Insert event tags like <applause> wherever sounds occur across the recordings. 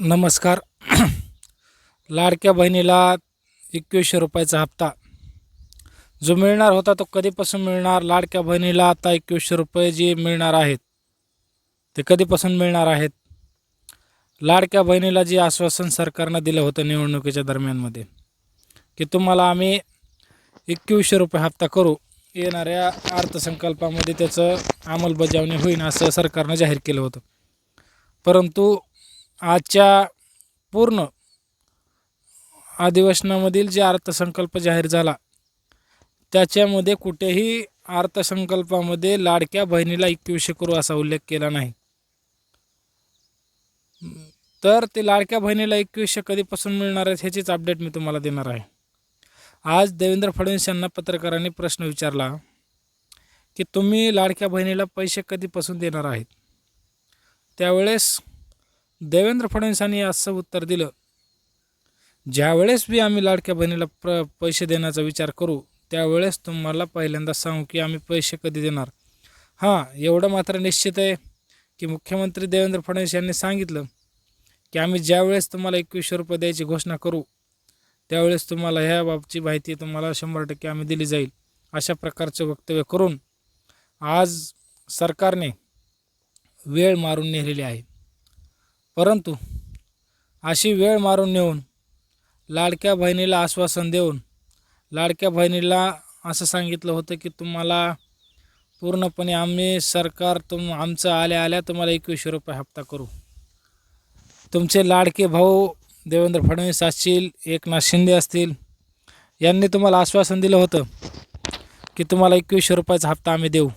नमस्कार. <clears throat> लाडक्या बहिणीला एकवीसशे रुपयाचा हप्ता. जो मिळणार होता तो कधीपासून मिळणार? लाडक्या बहिणीला आता एकवीसशे रुपये जे मिळणार आहेत ते कधीपासून मिळणार आहेत? लाडक्या बहिणीला जे आश्वासन सरकारनं दिलं होतं निवडणुकीच्या दरम्यानमध्ये की तुम्हाला आम्ही एकवीसशे रुपये हप्ता करू. येणाऱ्या अर्थसंकल्पामध्ये त्याचं अंमलबजावणी होईल असं सरकारनं जाहीर केलं होतं. परंतु आजच्या पूर्ण अधिवेशनामधील जे अर्थसंकल्प जाहीर झाला त्याच्यामध्ये कुठेही अर्थसंकल्पामध्ये लाडक्या बहिणीला एकवीसशे करू असा उल्लेख केला नाही. तर ते लाडक्या बहिणीला एकवीसशे कधीपासून मिळणार आहेत ह्याचीच अपडेट मी तुम्हाला देणार आहे. आज देवेंद्र फडणवीस यांना पत्रकारांनी प्रश्न विचारला की तुम्ही लाडक्या बहिणीला पैसे कधीपासून देणार आहेत? त्यावेळेस देवेंद्र फडणवीसांनी असं उत्तर दिलं. ज्यावेळेस बी आम्ही लाडक्या बहिणीला प्र पैसे देण्याचा विचार करू त्यावेळेस तुम्हाला पहिल्यांदा सांगू की आम्ही पैसे कधी देणार. हां एवढं मात्र निश्चित आहे की मुख्यमंत्री देवेंद्र फडणवीस यांनी सांगितलं. की आम्ही ज्यावेळेस तुम्हाला एकवीसशे रुपये द्यायची घोषणा करू त्यावेळेस तुम्हाला ह्या बाबची माहिती तुम्हाला शंभर टक्के आम्ही दिली जाईल अशा प्रकारचं वक्तव्य करून आज सरकारने वेळ मारून नेलेली आहे. परंतु अशी वेळ मारून नेऊन लाडक्या बहिणीला आश्वासन देऊन लाडक्या बहिणीला असं सांगितलं होतं की तुम्हाला पूर्णपणे आम्ही सरकार तुम आमचं आल्या आल्या तुम्हाला एकवीसशे रुपये हप्ता करू. तुमचे लाडके भाऊ देवेंद्र फडणवीस असतील एकनाथ शिंदे असतील यांनी तुम्हाला आश्वासन दिलं होतं की तुम्हाला एकवीसशे रुपयाचा हप्ता आम्ही देऊ.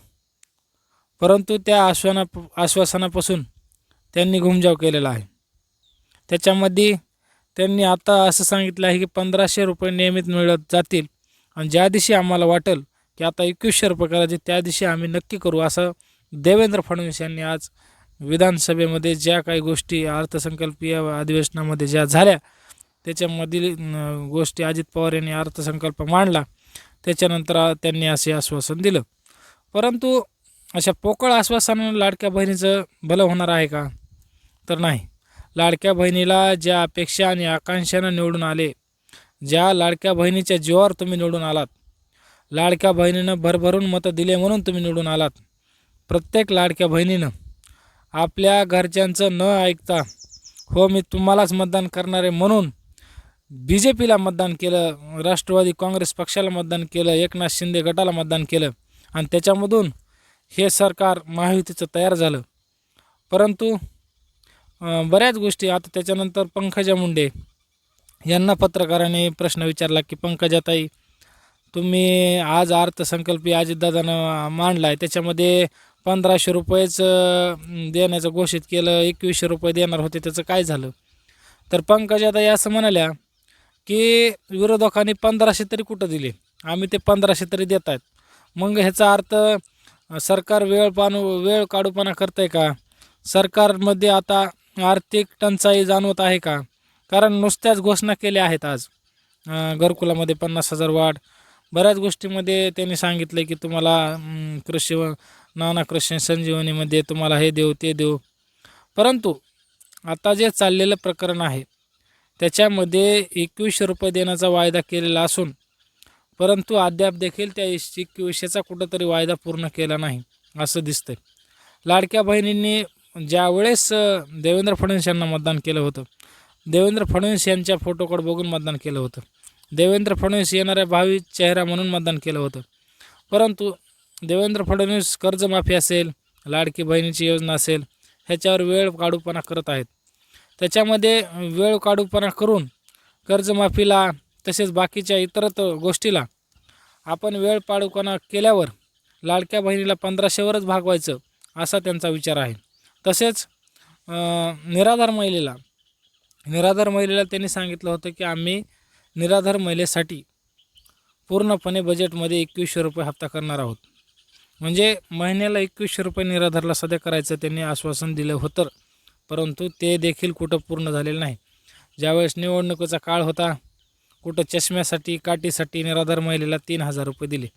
परंतु त्या आश्वाना आश्वासनापासून त्यांनी घुमजाव केलेला आहे. त्याच्यामध्ये त्यांनी आता असं सांगितलं आहे की पंधराशे रुपये नियमित मिळत जातील. आणि ज्या दिवशी आम्हाला वाटेल की आता एकवीसशे रुपये करायचे त्या दिवशी आम्ही नक्की करू असं देवेंद्र फडणवीस यांनी आज विधानसभेमध्ये ज्या काही गोष्टी अर्थसंकल्पीय अधिवेशनामध्ये ज्या झाल्या त्याच्यामधील गोष्टी अजित पवार यांनी अर्थसंकल्प मांडला त्याच्यानंतर त्यांनी असे आश्वासन दिलं. परंतु अशा पोकळ आश्वासनानं लाडक्या बहिणीचं भलं होणार आहे का? तर नाही. लाडक्या बहिणीला ज्या अपेक्षा आणि आकांक्षानं निवडून आले ज्या लाडक्या बहिणीच्या जीवावर तुम्ही निवडून आलात लाडक्या बहिणीनं भरभरून मतं दिले म्हणून तुम्ही निवडून आलात प्रत्येक लाडक्या बहिणीनं आपल्या घरच्यांचं न ऐकता हो मी तुम्हालाच मतदान करणार आहे म्हणून बी जे पीला मतदान केलं राष्ट्रवादी काँग्रेस पक्षाला मतदान केलं एकनाथ शिंदे गटाला मतदान केलं आणि त्याच्यामधून हे सरकार महायुतीचं तयार झालं. परंतु बऱ्याच गोष्टी. आता त्याच्यानंतर पंकजा मुंडे. यांना पत्रकाराने प्रश्न विचारला की पंकजाताई तुम्ही आज अर्थसंकल्पी अजितदादानं मांडला आहे त्याच्यामध्ये पंधराशे रुपयेच देण्याचं घोषित केलं एकवीसशे रुपये देणार होते. त्याचं काय झालं? तर पंकजाताई असं म्हणाल्या की विरोधकांनी पंधराशे तरी कुठं दिले? आम्ही ते पंधराशे तरी देत आहेत मग ह्याचा अर्थ सरकार वेळ पाणू वेळ काढूपणा करतं आहे का? सरकारमध्ये आता आर्थिक टंचाई जाणवत आहे का? कारण नुसत्याच घोषणा केल्या आहेत आज. घरकुलामध्ये पन्नास हजार वाढ. बऱ्याच गोष्टीमध्ये त्यांनी सांगितलं की तुम्हाला कृषी व नाना कृषी संजीवनीमध्ये तुम्हाला हे देऊ ते देऊ. परंतु आता जे चाललेलं प्रकरण आहे त्याच्यामध्ये एकवीसशे रुपये देण्याचा वायदा केलेला असून परंतु अद्याप देखील त्या एकवीसशेचा कुठंतरी वायदा पूर्ण केला नाही असं दिसतंय. लाडक्या बहिणींनी ज्यावेळेस देवेंद्र फडणवीस यांना मतदान केलं होतं देवेंद्र फडणवीस यांच्या फोटोकडे बघून मतदान केलं होतं. देवेंद्र फडणवीस येणाऱ्या भावी चेहरा म्हणून मतदान केलं होतं. परंतु देवेंद्र फडणवीस कर्जमाफी असेल लाडकी बहिणीची योजना असेल ह्याच्यावर वेळ काढूपणा करत आहेत. त्याच्यामध्ये वेळ काढूपणा करून कर्जमाफीला तसेच बाकीच्या इतरत गोष्टीला आपण वेळ पाडूपणा केल्यावर लाडक्या बहिणीला पंधराशेवरच भागवायचं असा त्यांचा विचार आहे. तसेच निराधार महिलेला निराधार महिलेला त्यांनी सांगितलं होतं की आम्ही निराधार महिलेसाठी पूर्णपणे बजेटमध्ये एकवीसशे रुपये हप्ता करणार आहोत. म्हणजे महिन्याला एकवीसशे रुपये निराधारला सध्या करायचं त्यांनी आश्वासन दिलं होतं परंतु ते देखील कुठं पूर्ण झालेलं नाही. ज्यावेळेस निवडणुकीचा काळ होता कुठं चष्म्यासाठी काठीसाठी निराधार महिलेला तीन हजार रुपये दिले.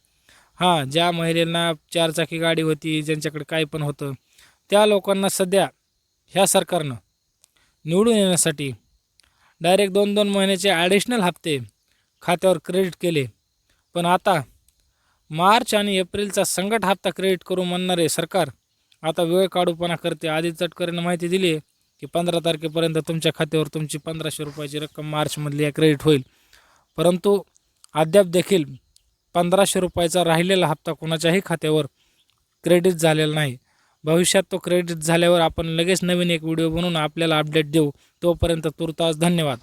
हां ज्या महिलेला चारचाकी गाडी होती ज्यांच्याकडे काय पण होतं त्या लोकांना सध्या ह्या सरकारनं निवडून येण्यासाठी डायरेक्ट दोन दोन महिन्याचे ॲडिशनल हप्ते खात्यावर क्रेडिट केले. पण आता मार्च आणि एप्रिलचा संकट हप्ता क्रेडिट करू म्हणणारे सरकार आता वेळ काढूपणा करते. आधी तटकरीनं माहिती दिली की पंधरा तारखेपर्यंत तुमच्या खात्यावर तुमची पंधराशे रुपयाची रक्कम मार्चमधली क्रेडिट होईल. परंतु अद्याप देखील पंधराशे रुपयाचा राहिलेला हप्ता कोणाच्याही खात्यावर क्रेडिट झालेला नाही. भविष्यात तो क्रेडिट झाल्यावर आपण लगेच नवीन एक व्हिडिओ बनवून आपल्याला अपडेट देऊ. तोपर्यंत तुर्तास धन्यवाद.